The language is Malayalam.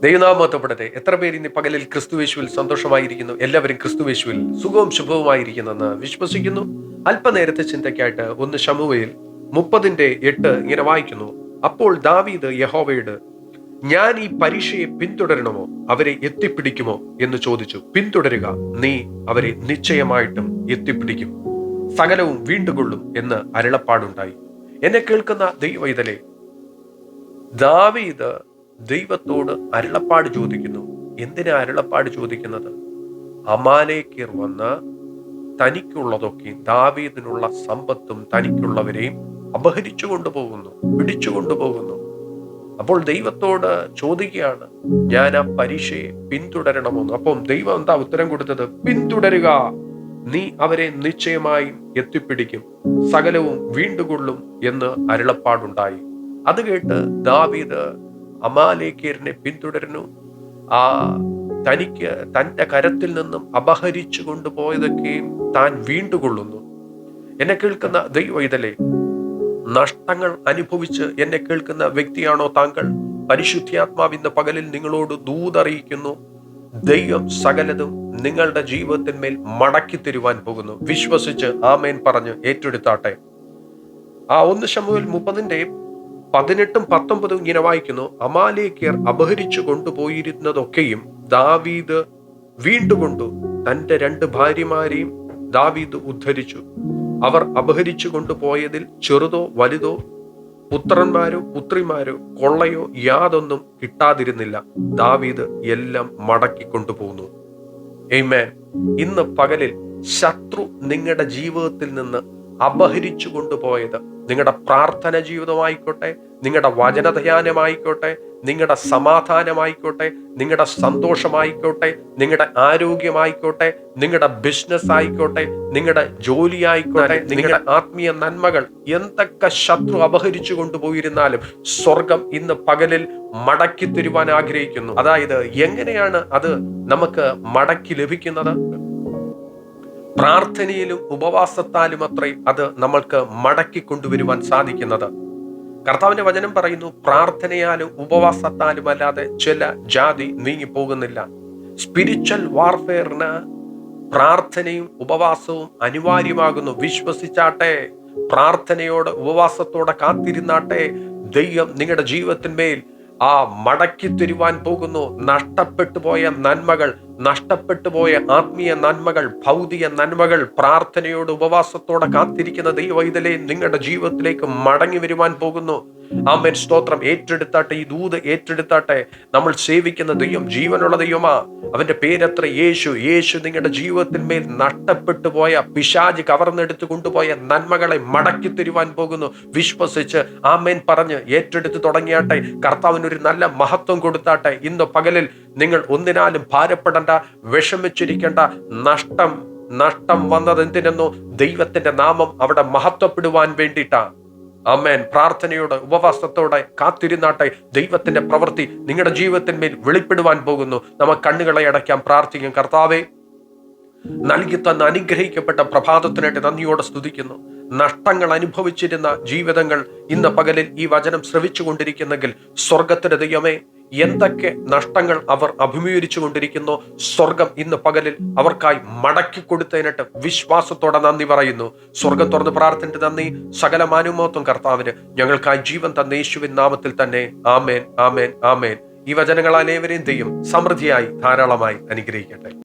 ദൈവനാമത്വപ്പെടട്ടെ എത്ര പേര് ഇന്ന് പകലിൽ ക്രിസ്തുവേശുവിൽ സന്തോഷമായിരിക്കുന്നു? എല്ലാവരും ക്രിസ്തുവേശുവിൽ സുഖവും ശുഭവുമായിരിക്കുന്നെന്ന് വിശ്വസിക്കുന്നു. അല്പനേരത്തെ ചിന്തയ്ക്കായിട്ട് ഒന്ന് ശമുവയിൽ മുപ്പതിന്റെ എട്ട് ഇങ്ങനെ വായിക്കുന്നു. അപ്പോൾ ദാവീദ് യഹോവയോട് ഞാൻ ഈ പരീക്ഷയെ പിന്തുടരണമോ? അവരെ എത്തിപ്പിടിക്കുമോ? എന്ന് ചോദിച്ചു. പിന്തുടരുക. നീ അവരെ നിശ്ചയമായിട്ടും എത്തിപ്പിടിക്കും. സകലവും വീണ്ടുകൊള്ളും എന്ന് അരുളപ്പാടുണ്ടായി. എന്നെ കേൾക്കുന്ന ദൈവ ദൈവൈതലെ ദാവീദ് ദൈവത്തോട് അരുളപ്പാട് ചോദിക്കുന്നു. എന്തിനാ അരുളപ്പാട് ചോദിക്കുന്നത്? അമാലേക്കർ വന്ന് തനിക്കുള്ളതൊക്കെ ദാവീദിനുള്ള സമ്പത്തും തനിക്കുള്ളവരെയും അപഹരിച്ചു കൊണ്ടുപോകുന്നു പിടിച്ചു കൊണ്ടുപോകുന്നു. അപ്പോൾ ദൈവത്തോട് ചോദിക്കുകയാണ് ഞാൻ ആ പരീക്ഷയെ പിന്തുടരണമെന്ന്. അപ്പം ദൈവം എന്താ ഉത്തരം കൊടുത്തത്? പിന്തുടരുക. നീ അവരെ നിശ്ചയമായും എത്തിപ്പിടിക്കും. സകലവും വീണ്ടുകൊള്ളും എന്ന് അരുളപ്പാടുണ്ടായി. അത് കേട്ട് ദാവീദ് അമാലേക്കറിനെ പിന്തുടരുന്നു. ആ തനിക്ക് തന്റെ കരത്തിൽ നിന്നും അപഹരിച്ചു കൊണ്ടുപോയതൊക്കെയും താൻ വീണ്ടുകൊള്ളുന്നു. എന്നെ കേൾക്കുന്ന ദൈവൈതലേ നഷ്ടങ്ങൾ അനുഭവിച്ച് എന്നെ കേൾക്കുന്ന വ്യക്തിയാണോ താങ്കൾ? പരിശുദ്ധിയാത്മാവ് ഇന്ന് പകലിൽ നിങ്ങളോട് ദൂതറിയിക്കുന്നു ദൈവം സകലതും നിങ്ങളുടെ ജീവിതത്തിന്മേൽ മടക്കി തരുവാൻ പോകുന്നു. വിശ്വസിച്ച് ആമേൻ പറഞ്ഞ് ഏറ്റെടുത്താട്ടെ. ആ ഒന്ന് ശമുവിൽ മുപ്പതിന്റെ പതിനെട്ടും പത്തൊമ്പതും ഇങ്ങനെ വായിക്കുന്നു. അമാലേക്കർ അപഹരിച്ചു കൊണ്ടുപോയിരുന്നതൊക്കെയും ദാവീദ് വീണ്ടുകൊണ്ടു തന്റെ രണ്ട് ഭാര്യമാരെയും ദാവീദ് ഉദ്ധരിച്ചു. അവർ അപഹരിച്ചു കൊണ്ടുപോയതിൽ ചെറുതോ വലുതോ പുത്രന്മാരോ പുത്രിമാരോ കൊള്ളയോ യാതൊന്നും കിട്ടാതിരുന്നില്ല. ദാവീദ് എല്ലാം മടക്കി കൊണ്ടുപോകുന്നു ഇന്ന് പകലിൽ ശത്രു നിങ്ങളുടെ ജീവിതത്തിൽ നിന്ന് അപഹരിച്ചു കൊണ്ടുപോയത്. നിങ്ങളുടെ പ്രാർത്ഥന ജീവിതമായിക്കോട്ടെ നിങ്ങളുടെ വചനധ്യാനമായിക്കോട്ടെ നിങ്ങളുടെ സമാധാനമായിക്കോട്ടെ നിങ്ങളുടെ സന്തോഷമായിക്കോട്ടെ നിങ്ങളുടെ ആരോഗ്യമായിക്കോട്ടെ നിങ്ങളുടെ ബിസിനസ് ആയിക്കോട്ടെ നിങ്ങളുടെ ജോലി ആയിക്കോട്ടെ നിങ്ങളുടെ ആത്മീയ നന്മകൾ എന്തൊക്കെ ശത്രു അപഹരിച്ചു കൊണ്ടുപോയിരുന്നാലും സ്വർഗം ഇന്ന് പകലിൽ മടക്കി തരുവാൻ ആഗ്രഹിക്കുന്നു. അതായത് എങ്ങനെയാണ് അത് നമുക്ക് മടക്കി ലഭിക്കുന്നത്? പ്രാർത്ഥനയിലും ഉപവാസത്താലും അത്രയും അത് നമ്മൾക്ക് മടക്കി കൊണ്ടുവരുവാൻ സാധിക്കുന്നത്. കർത്താവിന്റെ വചനം പറയുന്നു പ്രാർത്ഥനയാലും ഉപവാസത്താലും അല്ലാതെ ചില ജാതി നീങ്ങിപ്പോകുന്നില്ല. സ്പിരിച്വൽ വാർഫെയറിന് പ്രാർത്ഥനയും ഉപവാസവും അനിവാര്യമാകുന്നു. വിശ്വസിച്ചാട്ടെ പ്രാർത്ഥനയോടെ ഉപവാസത്തോടെ കാത്തിരുന്നാട്ടെ ദൈവം നിങ്ങളുടെ ജീവിതത്തിന്മേൽ ആ മടക്കി തരുവാൻ പോകുന്നു. നഷ്ടപ്പെട്ടു പോയ നന്മകൾ നഷ്ടപ്പെട്ടു പോയ ആത്മീയ നന്മകൾ ഭൗതിക നന്മകൾ പ്രാർത്ഥനയോട് ഉപവാസത്തോടെ കാത്തിരിക്കുന്ന ദൈവൈതലെ നിങ്ങളുടെ ജീവിതത്തിലേക്ക് മടങ്ങി വരുവാൻ പോകുന്നു. ആമേൻ. സ്തോത്രം. ഏറ്റെടുത്താട്ടെ ഈ ദൂത് ഏറ്റെടുത്താട്ടെ. നമ്മൾ സേവിക്കുന്ന ദൈവം ജീവനുള്ള ദൈവമാ. അവന്റെ പേരത്ര യേശു. യേശു നിങ്ങളുടെ ജീവിതത്തിന്മേൽ നഷ്ടപ്പെട്ടു പോയ പിശാജ് കവർന്നെടുത്ത് കൊണ്ടുപോയ നന്മകളെ മടക്കി തരുവാൻ പോകുന്നു. വിശ്വസിച്ച് ആമേൻ പറഞ്ഞ് ഏറ്റെടുത്ത് തുടങ്ങിയാട്ടെ. കർത്താവിന് ഒരു നല്ല മഹത്വം കൊടുത്താട്ടെ. ഇന്ന് പകലിൽ നിങ്ങൾ ഒന്നിനാലും ഭാരപ്പെടേണ്ട വിഷമിച്ചിരിക്കേണ്ട. നഷ്ടം നഷ്ടം വന്നത് എന്തിനെന്നോ ദൈവത്തിന്റെ നാമം അവിടെ മഹത്വപ്പെടുവാൻ വേണ്ടിയിട്ടാ. അമ്മേൻ പ്രാർത്ഥനയോടെ ഉപവാസത്തോടെ കാത്തിരുന്നാട്ടെ. ദൈവത്തിന്റെ പ്രവൃത്തി നിങ്ങളുടെ ജീവിതത്തിന്മേൽ വെളിപ്പെടുവാൻ പോകുന്നു. നമുക്ക് കണ്ണുകളെ അടയ്ക്കാം പ്രാർത്ഥിക്കും. കർത്താവേ നൽകി തന്ന അനുഗ്രഹിക്കപ്പെട്ട പ്രഭാതത്തിനായിട്ട് നന്ദിയോടെ സ്തുതിക്കുന്നു. നഷ്ടങ്ങൾ അനുഭവിച്ചിരുന്ന ജീവിതങ്ങൾ ഇന്ന് പകലിൽ ഈ വചനം ശ്രവിച്ചു കൊണ്ടിരിക്കുന്നെങ്കിൽ സ്വർഗത്തിന്റെ ദൈവമേ എന്തൊക്കെ നഷ്ടങ്ങൾ അവർ അഭിമുഖീകരിച്ചു കൊണ്ടിരിക്കുന്നു സ്വർഗം ഇന്ന് പകലിൽ അവർക്കായി മടക്കി കൊടുത്തതിനിട്ട് വിശ്വാസത്തോടെ നന്ദി പറയുന്നു. സ്വർഗം തുറന്ന് പ്രാർത്ഥനയുടെ നന്ദി. സകല മാനുമോത്വം കർത്താവിന് ഞങ്ങൾക്കായി ജീവൻ തന്ന യേശുവിൻ നാമത്തിൽ തന്നെ ആമേൻ ആമേൻ ആമേൻ. ഈ വചനങ്ങൾ അനേവരെയും ദൈവം സമൃദ്ധിയായി ധാരാളമായി അനുഗ്രഹിക്കട്ടെ.